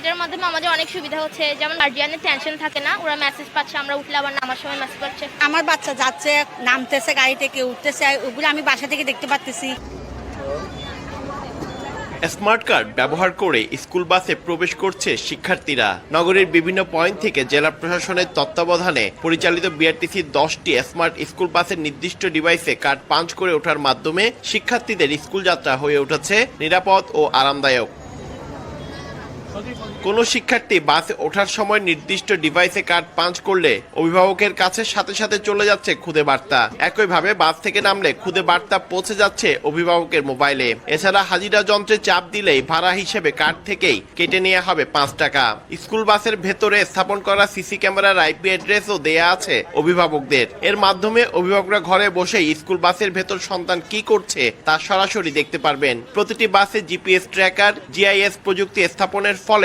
এটার মাধ্যমে আমাদের অনেক সুবিধা হচ্ছে। যেমন গার্জিয়ানের টেনশন থাকে না ওরা মেসেজ পাচ্ছে আমরা উঠলে আবার নামার সময় মেসেজ পাচ্ছে। আমার বাচ্চা যাচ্ছে নামতেছে গাড়ি থেকে উঠতেছে ওগুলো আমি বাসা থেকে দেখতে পাচ্তেছি স্মার্ট কার্ড ব্যবহার করে স্কুল বাসে প্রবেশ করছে শিক্ষার্থীরা। নগরীর বিভিন্ন পয়েন্ট থেকে জেলা প্রশাসনের তত্ত্বাবধানে পরিচালিত বিআরটিসির দশটি স্মার্ট স্কুল বাসের নির্দিষ্ট ডিভাইসে কার্ড পাঞ্চ করে ওঠার মাধ্যমে শিক্ষার্থীদের স্কুল যাত্রা হয়ে উঠেছে। নিরাপদ ও আরামদায়ক। কোনো শিক্ষার্থী বাসে ওঠার সময় নির্দিষ্ট ডিভাইসে কার্ড পাঞ্চ করলে অভিভাবকের কাছে সাথে সাথে চলে যাচ্ছে খুদে বার্তা। একইভাবে বাস থেকে নামলে খুদে বার্তা পৌঁছে যাচ্ছে অভিভাবকের মোবাইলে। এছাড়া হাজিরা যন্ত্রে চাপ দিলেই ভাড়া হিসেবে কার্ড থেকেই কেটে নেওয়া হবে পাঁচ টাকা। স্কুল বাসের ভেতরে স্থাপন করা সিসি ক্যামেরার আইপি অ্যাড্রেসও দেয়া আছে অভিভাবকদের। এর মাধ্যমে অভিভাবকরা ঘরে বসেই স্কুল বাসের ভেতর সন্তান কি করছে তা সরাসরি দেখতে পারবেন। প্রতিটি বাসে জিপিএস ট্র্যাকার, জিআইএস প্রযুক্তি স্থাপনের folly.